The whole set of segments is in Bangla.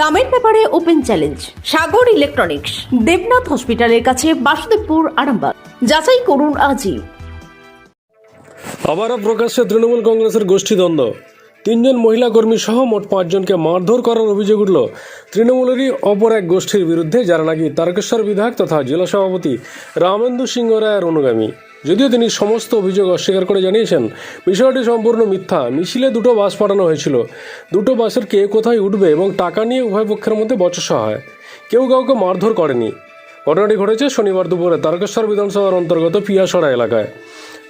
দামের ব্যাপারে open challenge, Sagar electronics, Debnath হসপিটালের কাছে বাসুদেবপুর, আরামবাগ। যাচাই করুন আজই। আবারও প্রকাশ্যে তৃণমূল কংগ্রেসের গোষ্ঠীদ্বন্দ্ব তিনজন মহিলা কর্মী সহ মোট পাঁচজনকে মারধর করার অভিযোগ উঠল। তৃণমূলেরই অপর এক গোষ্ঠীর বিরুদ্ধে, যারা নাকি তারকেশ্বর বিধায়ক তথা জেলা সভাপতি রামেন্দু সিংহ রায়ের অনুগামী। যদিও তিনি সমস্ত অভিযোগ অস্বীকার করে জানিয়েছেন, বিষয়টি সম্পূর্ণ মিথ্যা। মিছিলে দুটো বাস পাঠানো হয়েছিল। দুটো বাসের কে কোথায় উঠবে এবং টাকা নিয়ে উভয় পক্ষের মধ্যে বচসা হয়। কেউ কাউকে মারধর করেনি। ঘটনাটি ঘটেছে শনিবার দুপুরে তারকেশ্বর বিধানসভার অন্তর্গত পিয়াসড়া এলাকায়।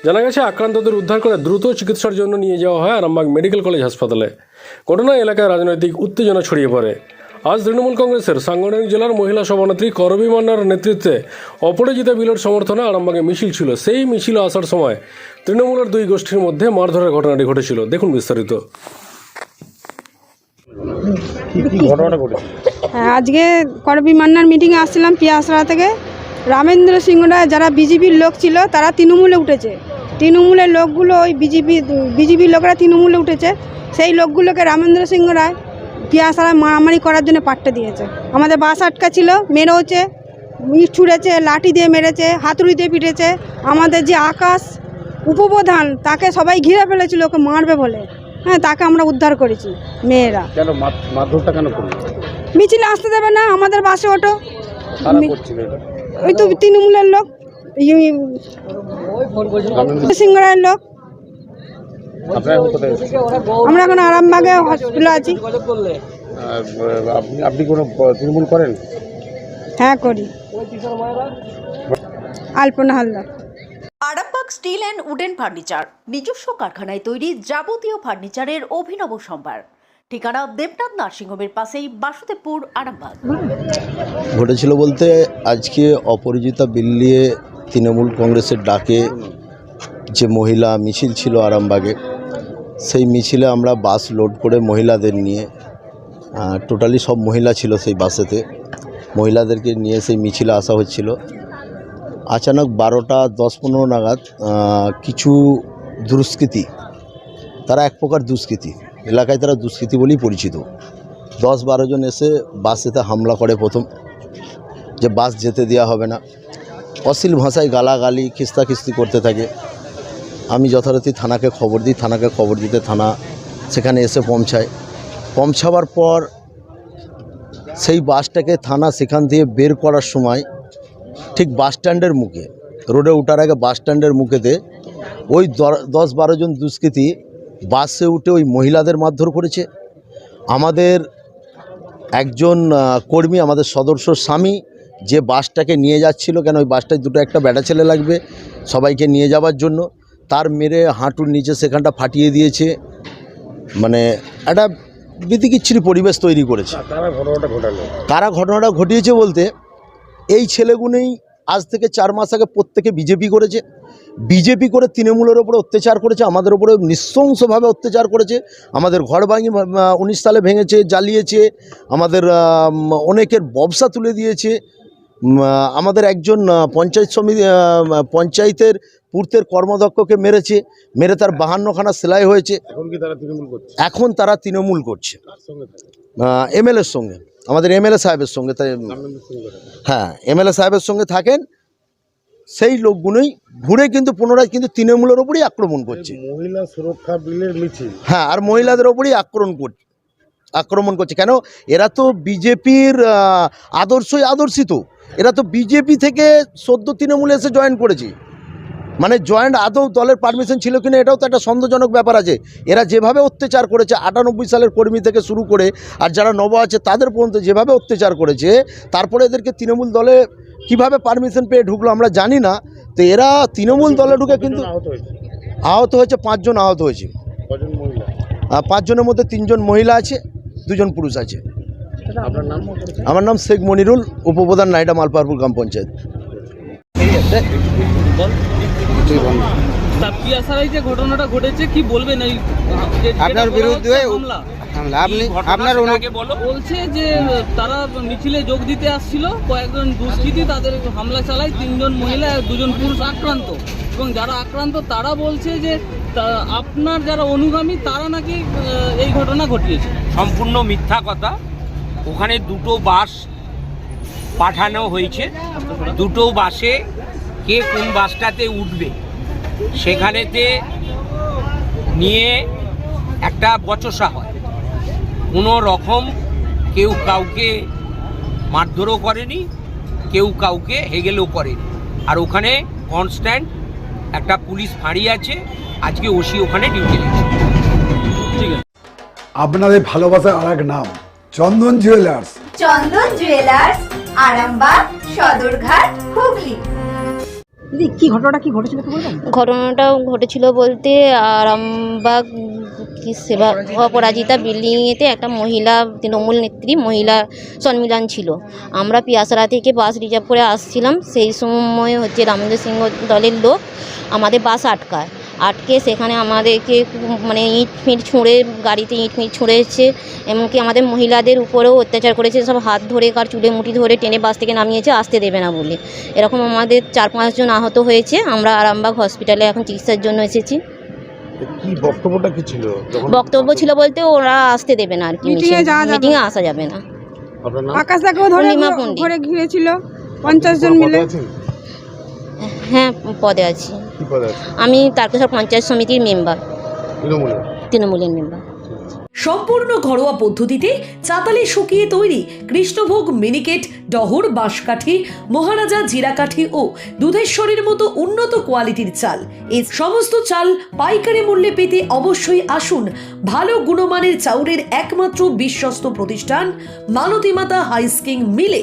জানা গেছে, আক্রান্তদের উদ্ধার করে দ্রুত চিকিৎসার জন্য নিয়ে যাওয়া হয় আরামবাগ মেডিকেল কলেজ হাসপাতালে। ঘটনায় এলাকায় রাজনৈতিক উত্তেজনা ছড়িয়ে পড়ে। আজ তৃণমূল কংগ্রেসের সাংগঠনিক জেলার মহিলা সভানেত্রী করবী মান্নার নেতৃত্বে অপরাজিতা বিলের সমর্থনে আরামবাগে মিছিল ছিল। সেই মিছিল আসার সময় তৃণমূলের দুই গোষ্ঠীর মধ্যে মারধরের ঘটনাটি ঘটেছিল। দেখুন বিস্তারিত। হ্যাঁ আজকে করবি মান্নার মিটিংয়ে আসছিলাম পিয়াসরা থেকে। রামেন্দ্র সিংহ রায় যারা বিজেপির লোক ছিল তারা তৃণমূলে উঠেছে। তৃণমূলের লোকগুলো ওই বিজেপি বিজেপির লোকরা তৃণমূলে উঠেছে। সেই লোকগুলোকে রামেন্দ্র সিংহ রায় পিয়াসরায় মারামারি করার জন্য পাট্টা দিয়েছে। আমাদের বাস আটকা ছিল মেরেওছে ইট ছুঁড়েছে লাঠি দিয়ে মেরেছে হাতুড়ি দিয়ে পিটেছে। আমাদের যে আকাশ উপপ্রধান তাকে সবাই ঘিরে ফেলেছিল ওকে মারবে বলে। হ্যাঁ তাকে আমরা উদ্ধার করেছি মেয়েরা। মিছিলে আসতে দেবে না আমাদের বাসে ওটো ওই তো তৃণমূলের লোক সিংহরায়ের লোক আপনারা এখন কোথায় এসেছেন? আমরা এখন আরামবাগে হসপিটালে আছি। আপনি আপনি কোনো তৃণমূল করেন? হ্যাঁ করি। Alpana Haldar. Arambagh steel and wooden furniture নিজস্ব কারখানায় তৈরি যাবতীয় ফার্নিচারের অভিনব সম্ভার। ঠিকানা দেবনাথ নার্সিংহোমের পাশেই বাসুদেবপুর আরামবাগ। ঘটেছিল বলতে আজকে অপরাজিতা বিল্লিয়ে তৃণমূল কংগ্রেসের ডাকে যে মহিলা মিছিল ছিল আরামবাগে সেই মিছিলে আমরা বাস লোড করে মহিলাদের নিয়ে টোটালি সব মহিলা ছিল সেই বাসেতে। মহিলাদেরকে নিয়ে সেই মিছিলে আসা হচ্ছিল। আচানক বারোটা দশ পনেরো নাগাদ কিছু দুষ্কৃতি, তারা এক প্রকার দুষ্কৃতী, এলাকায় তারা দুষ্কৃতী বলেই পরিচিত। দশ বারো জন এসে বাসেতে হামলা করে প্রথম, যে বাস যেতে দেওয়া হবে না। অশ্লীল ভাষায় গালাগালি, খিস্তাখিস্তি করতে থাকে। আমি যথারীতি থানাকে খবর দিই, থানাকে খবর দিতে থানা সেখানে এসে পৌঁছায়। পৌঁছাবার পর সেই বাসটাকে থানা সেখান দিয়ে বের করার সময় ঠিক বাস স্ট্যান্ডের মুখে, রোডে ওঠার আগে বাস স্ট্যান্ডের মুখেতে ওই দশ বারো জন দুষ্কৃতী বাসে উঠে ওই মহিলাদের মারধর করেছে। আমাদের একজন কর্মী, আমাদের সদস্য স্বামী যে বাসটাকে নিয়ে যাচ্ছিল, কেন ওই বাসটায় দুটো একটা বেটা ছেলে লাগবে, সবাইকে নিয়ে যাওয়ার জন্য তার মেরে হাঁটুর নিচে সেখানটা ফাটিয়ে দিয়েছে। মানে একটা বিতিকিচ্ছিরি পরিবেশ তৈরি করেছে। তারা ঘটনাটা কারা ঘটনাটা ঘটিয়েছে বলতে এই ছেলেগুলোই আজ থেকে চার মাস আগে প্রত্যেকে বিজেপি করেছে। বিজেপি করে তৃণমূলের ওপরে অত্যাচার করেছে আমাদের ওপরে নৃশংসভাবে অত্যাচার করেছে। আমাদের ঘর ভাঙি উনিশ সালে ভেঙেছে জ্বালিয়েছে আমাদের অনেকের ব্যবসা তুলে দিয়েছে। আমাদের একজন পঞ্চায়েত সমিতি পঞ্চায়েতের পূর্তের কর্মদক্ষকে মেরেছে মেরে তার বাহান্নখানা সেলাই হয়েছে। এখন তারা তৃণমূল করছে? এখন তারা তৃণমূল সঙ্গে থাকে এমএলএর সঙ্গে। আমাদের এমএলএ সাহেবের সঙ্গে হ্যাঁ এমএলএ সাহেবের সঙ্গে থাকেন। সেই লোকগুলোই ঘুরে কিন্তু পুনরায় কিন্তু তৃণমূলের ওপরই আক্রমণ করছে। মহিলা সুরক্ষা বিলের মিছিল। হ্যাঁ আর মহিলাদের ওপরই আক্রমণ করছে আক্রমণ করছে। কেন? এরা তো বিজেপির আদর্শই আদর্শিত। এরা তো বিজেপি থেকে সদ্য তৃণমূলে এসে জয়েন করেছে। মানে জয়েন্ট আদৌ দলের পারমিশন ছিল কিনা এটাও তো একটা সন্দেহজনক ব্যাপার আছে। এরা যেভাবে অত্যাচার করেছে আটানব্বই সালের কর্মী থেকে শুরু করে আর যারা নব আছে তাদের পর্যন্ত যেভাবে অত্যাচার করেছে তারপরে এদেরকে তৃণমূল দলে কীভাবে পারমিশন পেয়ে ঢুকলো আমরা জানি না। তো এরা তৃণমূল দলে ঢুকে কিন্তু আহত হয়েছে? আহত হয়েছে পাঁচজন আহত হয়েছে। পাঁচজনের মধ্যে তিনজন মহিলা আছে দুজন পুরুষ আছে। আমার নাম শেখ মনিরুল উপপ্রধান নাইডা মালপারপুর গ্রাম পঞ্চায়েত। তা পিয়াসারাই যে ঘটনাটা ঘটেছে কি বলবেন আপনার বিরুদ্ধে আপনি আপনার। বলছে যে তারা মিছিলে যোগ দিতে আসছিল কয়েকজন দুষ্কৃতী তাদের হামলা চালায় তিনজন মহিলা দুজন পুরুষ আক্রান্ত। এবং যারা আক্রান্ত তারা বলছে যে আপনার যারা অনুগামী তারা নাকি এই ঘটনা ঘটিয়েছে। সম্পূর্ণ মিথ্যা কথা। ওখানে দুটো বাস পাঠানো হয়েছে। দুটো বাসে কে কোন বাসটাতে উঠবে, সেখানেতে নিয়ে একটা বচসা হয়। কোনো রকম কেউ কাউকে মারধরও করেনি, কেউ কাউকে হেগেলও করেনি। আর ওখানে কনস্ট্যান্ট একটা পুলিশ ফাঁড়ি আছে, আজকে ওসি ওখানে ডিউটি ঠিক আছে আপনাদের ভালোবাসার আর এক নাম। Chandan jewellers Chandan jewellers Arambagh Sadarghat Hooghly. দিদি কি ঘটনাটা কি ঘটেছিল একটু বলবেন? ঘটনাটা ঘটেছিল বলতে আরামবাগ কি সেবা অপরাজিতা বিল্ডিংয়েতে একটা মহিলা তৃণমূল নেত্রী মহিলা সম্মিলন ছিল। আমরা পিয়াসরা থেকে বাস রিজার্ভ করে আসছিলাম। সেই সময় হচ্ছে রামেন্দ্র সিংহ দলের লোক আমাদের বাস আটকায়। আটকে সেখানে আমাদেরকে মানে ইট ফিট ছুঁড়ে গাড়িতে ইট ফিট ছুঁড়েছে এমনকি আমাদের মহিলাদের উপরেও অত্যাচার করেছে। সব হাত ধরে কার চুলে মুঠি ধরে টেনে বাস থেকে নামিয়েছে আসতে দেবে না বলে। এরকম আমাদের চার পাঁচজন আহত হয়েছে। আমরা আরামবাগ হসপিটালে এখন চিকিৎসার জন্য এসেছি। কি বক্তব্যটা কি ছিল? বক্তব্য ছিল বলতে ওরা আসতে দেবে না আর কি। মিটিংয়ে আসা যাবে না। আকাশ ধরে ঘরে ঘিরেছিল। পঞ্চাশ জন মিলে? হ্যাঁ পদে আছি। কি পদে আছে আমি তারকেশ্বর পঞ্চায়েত সমিতির মেম্বার। তৃণমূলের? তৃণমূলের মেম্বার। সম্পূর্ণ ঘরোয়া পদ্ধতিতে চাতালে শুকিয়ে তৈরি কৃষ্ণভোগ মিনিকেট ডহর বাঁশকাঠি মহারাজা জিরাকাঠি ও দুধেশ্বরীর মতো উন্নত কোয়ালিটির চাল। এই সমস্ত চাল পাইকারি মূল্যে পেতে অবশ্যই আসুন ভালো গুণমানের চাউলের একমাত্র বিশ্বস্ত প্রতিষ্ঠান মালতীমাতা হাইস্কিং মিলে।